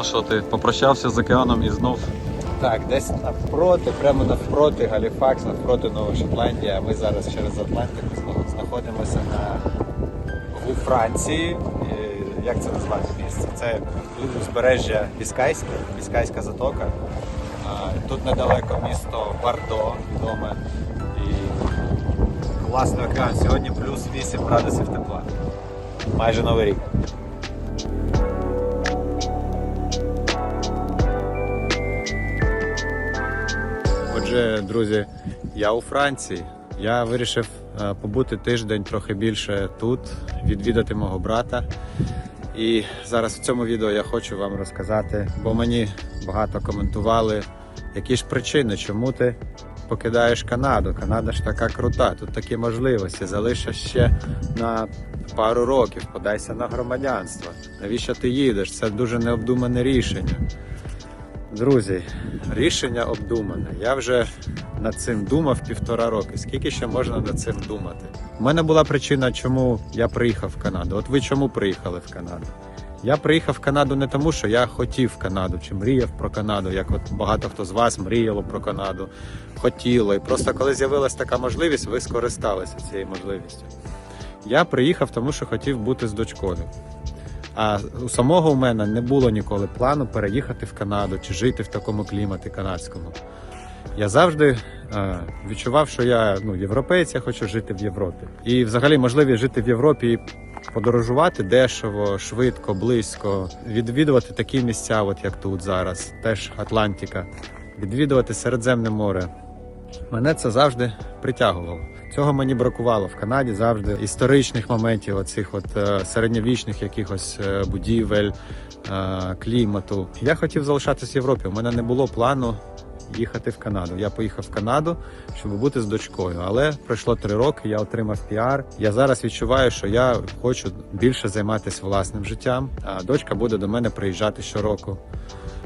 Ну що, ти попрощався з океаном і знов Так, десь навпроти, прямо навпроти Галіфакс, навпроти Нова Шотландія. А Ми зараз через Атлантику зна- знаходимося на у Франції. І Як це назвати місце? Це узбережжя Біскайське, Біскайська затока. Тут недалеко місто Бардо відоме. І класний океан. Сьогодні плюс 8 градусів тепла. Майже новий рік. Отже, друзі, я у Франції. Я вирішив е, побути тиждень трохи більше тут, відвідати мого брата. І зараз в цьому відео я хочу вам розказати, бо мені багато коментували, які ж причини, чому ти покидаєш Канаду. Канада ж така крута, тут такі можливості. Залишиш ще на пару років, подайся на громадянство. Навіщо ти їдеш? Це дуже необдумане рішення. Друзі, рішення обдумане. Я вже над цим думав півтора роки. Скільки ще можна над цим думати? У мене була причина, чому я приїхав в Канаду. От ви чому приїхали в Канаду? Я приїхав в Канаду не тому, що я хотів Канаду чи мріяв про Канаду, як от багато хто з вас мріяло про Канаду, хотіло. І просто коли з'явилася така можливість, ви скористалися цією можливістю. Я приїхав, тому що хотів бути з дочкою. А у самого у мене не було ніколи плану переїхати в Канаду чи жити в такому кліматі канадському. Я завжди е, відчував, що я ну, європейць, я хочу жити в Європі. І взагалі можливість жити в Європі і подорожувати дешево, швидко, близько, відвідувати такі місця, от як тут зараз, теж Атлантика, відвідувати Середземне море. Мене це завжди притягувало. Цього мені бракувало в Канаді завжди історичних моментів, оцих от е, середньовічних якихось е, будівель, е, клімату. Я хотів залишатись в Європі. У мене не було плану їхати в Канаду. Я поїхав в Канаду, щоб бути з дочкою. Але пройшло три роки, я отримав піар. Я зараз відчуваю, що я хочу більше займатися власним життям. А дочка буде до мене приїжджати щороку.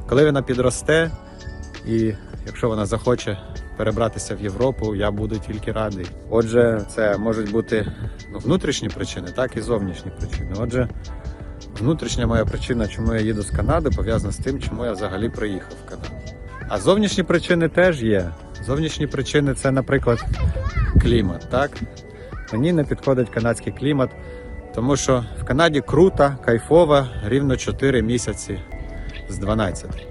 Коли вона підросте, і якщо вона захоче перебратися в Європу, я буду тільки радий. Отже, це можуть бути ну, внутрішні причини, так і зовнішні причини. Отже, внутрішня моя причина, чому я їду з Канади, пов'язана з тим, чому я взагалі приїхав в Канаду. А зовнішні причини теж є. Зовнішні причини це, наприклад, клімат. Так? Мені не підходить канадський клімат, тому що в Канаді круто, кайфово, рівно 4 місяці з 12.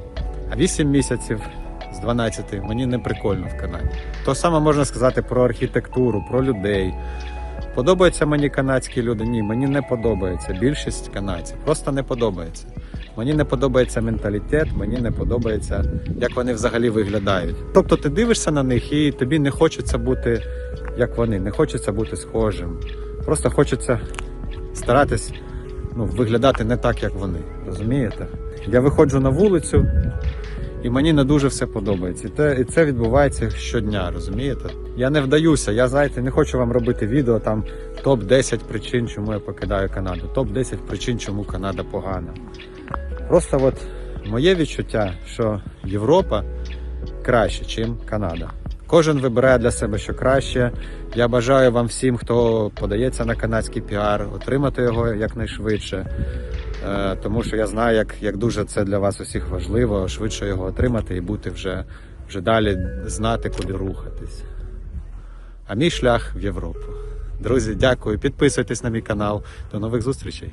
А 8 місяців 12 мені не прикольно в Канаді. То саме можна сказати про архітектуру, про людей. Подобаються мені канадські люди? Ні, мені не подобається. Більшість канадців просто не подобається. Мені не подобається менталітет, мені не подобається, як вони взагалі виглядають. Тобто ти дивишся на них і тобі не хочеться бути як вони, не хочеться бути схожим. Просто хочеться старатись ну, виглядати не так, як вони. Розумієте? Я виходжу на вулицю, і мені не дуже все подобається. І це, і це відбувається щодня, розумієте? Я не вдаюся, я знаєте, не хочу вам робити відео там топ-10 причин, чому я покидаю Канаду, топ-10 причин, чому Канада погана. Просто от моє відчуття, що Європа краще, ніж Канада. Кожен вибирає для себе, що краще. Я бажаю вам всім, хто подається на канадський піар, отримати його якнайшвидше. Е, Тому що я знаю, як, як дуже це для вас усіх важливо, швидше його отримати і бути вже, вже далі знати, куди рухатись. А мій шлях в Європу. Друзі, дякую. Підписуйтесь на мій канал. До нових зустрічей.